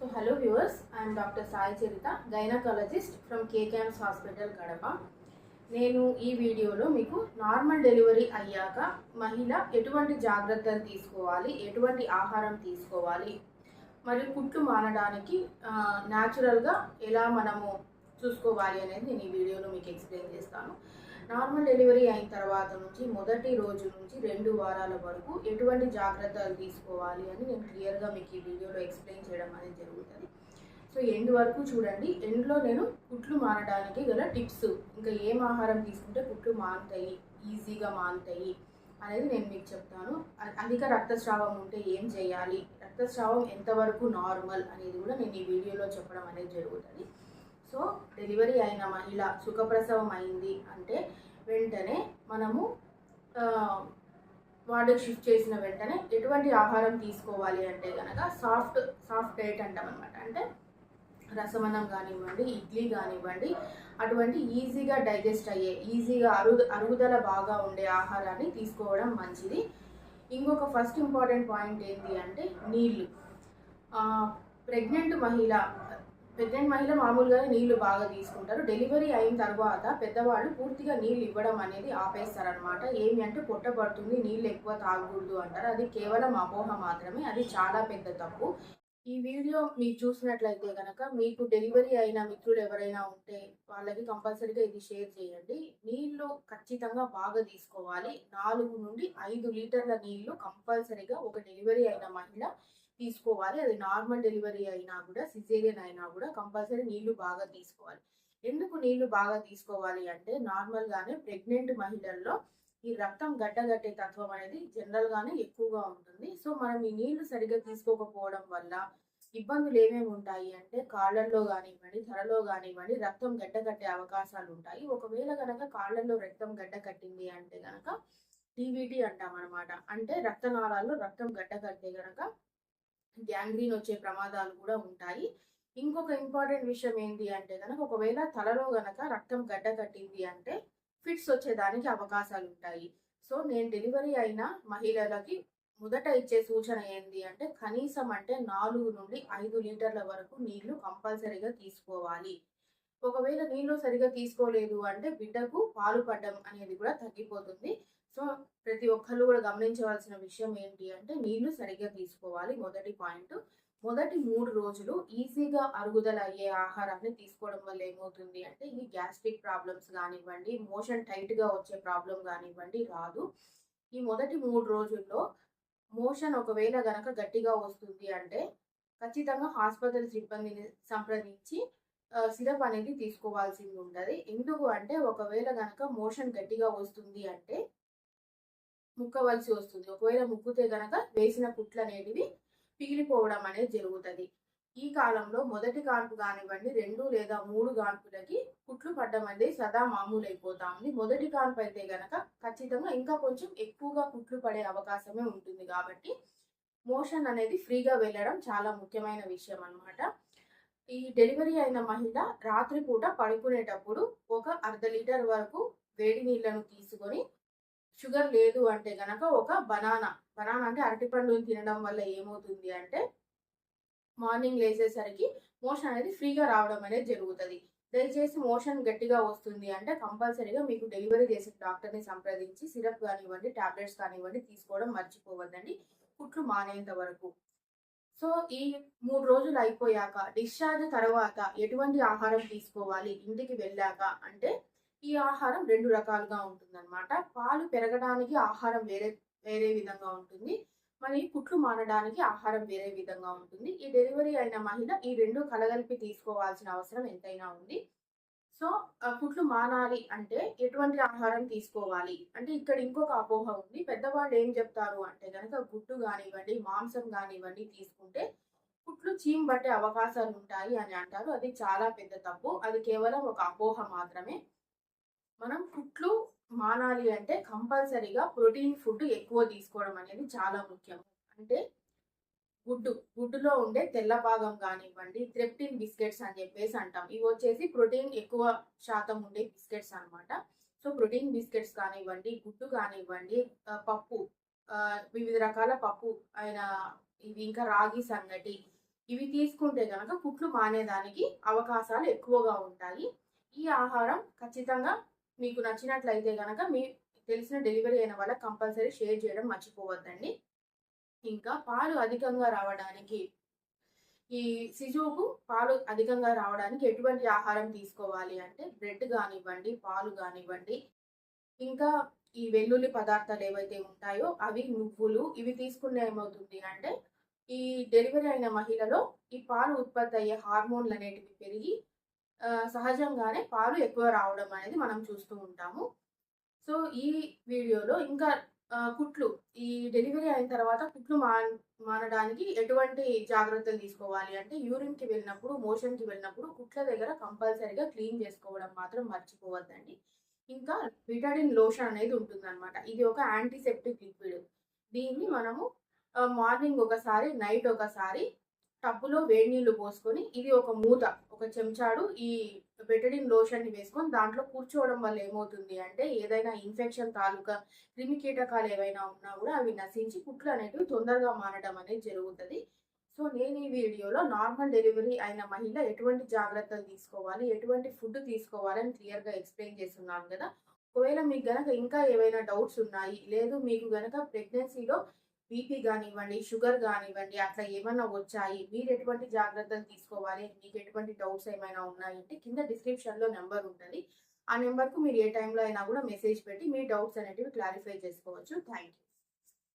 So hello viewers I'm doctor Sai Charitha gynaecologist from KKMS hospital Kadapa నేను ఈ వీడియోలో మీకు నార్మల్ డెలివరీ అయ్యాక మహిళ ఎటువంటి జాగ్రత్తలు తీసుకోవాలి ఎటువంటి ఆహారం తీసుకోవాలి మరియు కుట్లు మానడానికి న్యాచురల్గా ఎలా మనము చూసుకోవాలి అనేది నేను ఈ వీడియోలో మీకు ఎక్స్ప్లెయిన్ చేస్తాను. నార్మల్ డెలివరీ అయిన తర్వాత నుంచి మొదటి రోజు నుంచి రెండు వారాల వరకు ఎటువంటి జాగ్రత్తలు తీసుకోవాలి అని నేను క్లియర్గా మీకు ఈ వీడియోలో ఎక్స్ప్లెయిన్ చేయడం అనేది జరుగుతుంది. సో ఎండ్ వరకు చూడండి. ఎండ్లో నేను కుట్లు మానడానికి గల టిప్స్ ఇంకా ఏం ఆహారం తీసుకుంటే కుట్లు మానుతాయి ఈజీగా మానుతాయి అనేది నేను మీకు చెప్తాను. అధిక రక్తస్రావం ఉంటే ఏం చేయాలి? రక్తస్రావం ఎంతవరకు నార్మల్ అనేది కూడా నేను ఈ వీడియోలో చెప్పడం అనేది జరుగుతుంది. సో డెలివరీ అయిన మహిళ సుఖప్రసవం అయింది అంటే వెంటనే మనము ఆ, షిఫ్ట్ చేసిన వెంటనే ఎటువంటి ఆహారం తీసుకోవాలి అంటే కనుక సాఫ్ట్ సాఫ్ట్ డైట్ అంటాం అనమాట అంటే రసమన్నం కానివ్వండి ఇడ్లీ కానివ్వండి అటువంటి ఈజీగా డైజెస్ట్ అయ్యే ఈజీగా అరుగు అరుగుదల బాగా ఉండే ఆహారాన్ని తీసుకోవడం మంచిది. ఇంకొక ఫస్ట్ ఇంపార్టెంట్ పాయింట్ ఏంటి అంటే నీళ్ళు. ప్రెగ్నెంట్ మహిళ ప్రెగ్నెంట్ మహిళ మామూలుగానే నీళ్ళు బాగా తీసుకుంటారు. డెలివరీ అయిన తర్వాత పెద్దవాళ్ళు పూర్తిగా నీళ్ళు ఇవ్వడం అనేది ఆపేస్తారనమాట ఏమి అంటే పొట్టబడుతుంది నీళ్ళు ఎక్కువ తాగకూడదు అంటారు. అది కేవలం అపోహ మాత్రమే అది చాలా పెద్ద తప్పు. ఈ వీడియో మీరు చూసినట్లయితే కనుక మీకు డెలివరీ అయిన మిత్రులు ఎవరైనా ఉంటే వాళ్ళకి కంపల్సరీగా ఇది షేర్ చేయండి. నీళ్ళు ఖచ్చితంగా బాగా తీసుకోవాలి. నాలుగు నుండి ఐదు లీటర్ల నీళ్ళు కంపల్సరీగా ఒక డెలివరీ అయిన మహిళ తీసుకోవాలి. అది నార్మల్ డెలివరీ అయినా కూడా సిజేరియన్ అయినా కూడా కంపల్సరీ నీళ్ళు బాగా తీసుకోవాలి. ఎందుకు నీళ్ళు బాగా తీసుకోవాలి అంటే నార్మల్ గానే ప్రెగ్నెంట్ మహిళల్లో ఈ రక్తం గడ్డగట్టే తత్వం అనేది జనరల్ గానే ఎక్కువగా ఉంటుంది. సో మనం ఈ నీళ్ళు సరిగ్గా తీసుకోకపోవడం వల్ల ఇబ్బందులు ఏమేమి ఉంటాయి అంటే కాళ్ళల్లో కానివ్వండి ధరలో కానివ్వండి రక్తం గడ్డ కట్టే అవకాశాలు ఉంటాయి. ఒకవేళ కనుక కాళ్ళల్లో రక్తం గడ్డ కట్టింది అంటే కనుక టీవీటీ అంటాం అనమాట అంటే రక్తనాళాల్లో రక్తం గడ్డ కట్టే కనుక గ్యాంగ్రీన్ వచ్చే ప్రమాదాలు కూడా ఉంటాయి. ఇంకొక ఇంపార్టెంట్ విషయం ఏంటి అంటే కనుక ఒకవేళ తలలో గనక రక్తం గడ్డ కట్టింది అంటే ఫిట్స్ వచ్చేదానికి అవకాశాలు ఉంటాయి. సో నేను డెలివరీ అయిన మహిళలకి మొదట ఇచ్చే సూచన ఏంటి అంటే కనీసం అంటే నాలుగు నుండి ఐదు లీటర్ల వరకు నీళ్ళు కంపల్సరీగా తీసుకోవాలి. ఒకవేళ నీళ్ళు సరిగా తీసుకోలేదు అంటే బిడ్డకు పాలు పడ్డం అనేది కూడా తగ్గిపోతుంది. సో ప్రతి ఒక్కళ్ళు కూడా గమనించవలసిన విషయం ఏంటి అంటే నీళ్ళు సరిగ్గా తీసుకోవాలి మొదటి పాయింట్. మొదటి మూడు రోజులు ఈజీగా అరుగుదల అయ్యే ఆహారాన్ని తీసుకోవడం వల్ల ఏమవుతుంది అంటే ఈ గ్యాస్ట్రిక్ ప్రాబ్లమ్స్ కానివ్వండి మోషన్ టైట్గా వచ్చే ప్రాబ్లం కానివ్వండి రాదు. ఈ మొదటి మూడు రోజుల్లో మోషన్ ఒకవేళ గనక గట్టిగా వస్తుంది అంటే ఖచ్చితంగా హాస్పిటల్ సిబ్బందిని సంప్రదించి సిరప్ అనేది తీసుకోవాల్సింది ఉంటుంది. ఎందుకు అంటే ఒకవేళ గనక మోషన్ గట్టిగా వస్తుంది అంటే ముక్కవలసి వస్తుంది. ఒకవేళ ముక్కితే గనక వేసిన పుట్లు అనేటివి పిగిలిపోవడం అనేది జరుగుతుంది. ఈ కాలంలో మొదటి కాన్పు కానివ్వండి రెండు లేదా మూడు కాన్పులకి కుట్లు పడ్డం అనేది సదా మామూలు అయిపోతా ఉంది మొదటి కాన్పు అయితే గనక ఖచ్చితంగా ఇంకా కొంచెం ఎక్కువగా కుట్లు పడే అవకాశమే ఉంటుంది కాబట్టి మోషన్ అనేది ఫ్రీగా వెళ్ళడం చాలా ముఖ్యమైన విషయం అన్నమాట. ఈ డెలివరీ అయిన మహిళ రాత్రిపూట పడుకునేటప్పుడు ఒక అర్ధ లీటర్ వరకు వేడి నీళ్ళను తీసుకొని షుగర్ లేదు అంటే కనుక ఒక బనానా. బనానా అంటే అరటిపండుని తినడం వల్ల ఏమవుతుంది అంటే మార్నింగ్ లేచేసరికి మోషన్ అనేది ఫ్రీగా రావడం అనేది జరుగుతుంది. దయచేసి మోషన్ గట్టిగా వస్తుంది అంటే కంపల్సరీగా మీకు డెలివరీ చేసే డాక్టర్ని సంప్రదించి సిరప్ కానివ్వండి టాబ్లెట్స్ కానివ్వండి తీసుకోవడం మర్చిపోవద్దండి. కుట్లు మానేంత వరకు. సో ఈ మూడు రోజులు అయిపోయాక డిశ్చార్జ్ తర్వాత ఎటువంటి ఆహారం తీసుకోవాలి? ఇంటికి వెళ్ళాక అంటే ఈ ఆహారం రెండు రకాలుగా ఉంటుందన్నమాట. పాలు పెరగడానికి ఆహారం వేరే వేరే విధంగా ఉంటుంది. మరి కుట్లు మారడానికి ఆహారం వేరే విధంగా ఉంటుంది. ఈ డెలివరీ అయిన మహిళ ఈ రెండు కలగలిపి తీసుకోవాల్సిన అవసరం ఎంతైనా ఉంది. సో ఆ, కుట్లు మానాలి అంటే ఎటువంటి ఆహారం తీసుకోవాలి? అంటే ఇక్కడ ఇంకొక అపోహ ఉంది. పెద్దవాళ్ళు ఏం చెప్తారు అంటే కనుక గుడ్డు కానివ్వండి మాంసం కానివ్వండి తీసుకుంటే కుట్లు చీమ్ పట్టే అవకాశాలు ఉంటాయి అని అంటారు. అది చాలా పెద్ద తప్పు. అది కేవలం ఒక అపోహ మాత్రమే. మనం కుట్లు మానాలి అంటే కంపల్సరీగా ప్రోటీన్ ఫుడ్ ఎక్కువ తీసుకోవడం అనేది చాలా ముఖ్యం. అంటే గుడ్డు గుడ్డులో ఉండే తెల్ల భాగం కానివ్వండి త్రెప్టిన్ బిస్కెట్స్ అని చెప్పేసి అంటాం. ఇవి వచ్చేసి ప్రోటీన్ ఎక్కువ శాతం ఉండే బిస్కెట్స్ అనమాట సో ప్రోటీన్ బిస్కెట్స్ కానివ్వండి గుడ్డు కానివ్వండి పప్పు వివిధ రకాల పప్పు అయిన ఇవి ఇంకా రాగి సంగటి ఇవి తీసుకుంటే కనుక కుట్లు మానేదానికి అవకాశాలు ఎక్కువగా ఉంటాయి. ఈ ఆహారం ఖచ్చితంగా మీకు నచ్చినట్లయితే కనుక మీ తెలిసిన డెలివరీ అయిన వాళ్ళకి కంపల్సరీ షేర్ చేయడం మర్చిపోవద్దండి. ఇంకా పాలు అధికంగా రావడానికి ఈ శిశువుకు పాలు అధికంగా రావడానికి ఎటువంటి ఆహారం తీసుకోవాలి అంటే బ్రెడ్ కానివ్వండి పాలు కానివ్వండి ఇంకా ఈ వెల్లుల్లి పదార్థాలు ఏవైతే ఉంటాయో అవి నువ్వులు ఇవి తీసుకునే ఏమవుతుంది అంటే ఈ డెలివరీ అయిన మహిళలో ఈ పాలు ఉత్పత్తి అయ్యే హార్మోన్లు అనేటివి పెరిగి సహజంగానే పాలు ఎక్కువ రావడం అనేది మనం చూస్తూ ఉంటాము. సో ఈ వీడియోలో ఇంకా కుట్లు ఈ డెలివరీ అయిన తర్వాత కుట్లు మాన్ మానడానికి ఎటువంటి జాగ్రత్తలు తీసుకోవాలి అంటే యూరిన్కి వెళ్ళినప్పుడు మోషన్కి వెళ్ళినప్పుడు కుట్ల దగ్గర కంపల్సరీగా క్లీన్ చేసుకోవడం మాత్రం మర్చిపోవద్దండి. ఇంకా విటాడిన్ లోషన్ అనేది ఉంటుందన్నమాట. ఇది ఒక యాంటీసెప్టిక్ లిక్విడ్. దీన్ని మనము మార్నింగ్ ఒకసారి నైట్ ఒకసారి టబ్బులో వేడి నీళ్ళు పోసుకొని ఇది ఒక మూత ఒక చెంచాడు ఈ బెటడిన్ లోషన్ని వేసుకొని దాంట్లో కూర్చోవడం వల్ల ఏమవుతుంది అంటే ఏదైనా ఇన్ఫెక్షన్ తాలూకా క్రిమి కీటకాలు ఏవైనా ఉన్నా కూడా అవి నశించి కుట్లు అనేటివి తొందరగా మారడం అనేది జరుగుతుంది. సో నేను ఈ వీడియోలో నార్మల్ డెలివరీ అయిన మహిళ ఎటువంటి జాగ్రత్తలు తీసుకోవాలి ఎటువంటి ఫుడ్ తీసుకోవాలని క్లియర్గా ఎక్స్ప్లెయిన్ చేస్తున్నాను కదా. ఒకవేళ మీకు గనక ఇంకా ఏవైనా డౌట్స్ ఉన్నాయి లేదు మీకు గనక ప్రెగ్నెన్సీలో బీపీ కానివ్వండి షుగర్ కానివ్వండి అట్లా ఏమైనా వచ్చాయి? మీరు ఎటువంటి జాగ్రత్తలు తీసుకోవాలి? మీకు ఎటువంటి డౌట్స్ ఏమైనా ఉన్నాయంటే కింద డిస్క్రిప్షన్లో నెంబర్ ఉంటుంది. ఆ నెంబర్కు మీరు ఏ టైంలో అయినా కూడా మెసేజ్ పెట్టి మీ డౌట్స్ అనేటివి క్లారిఫై చేసుకోవచ్చు. Thank you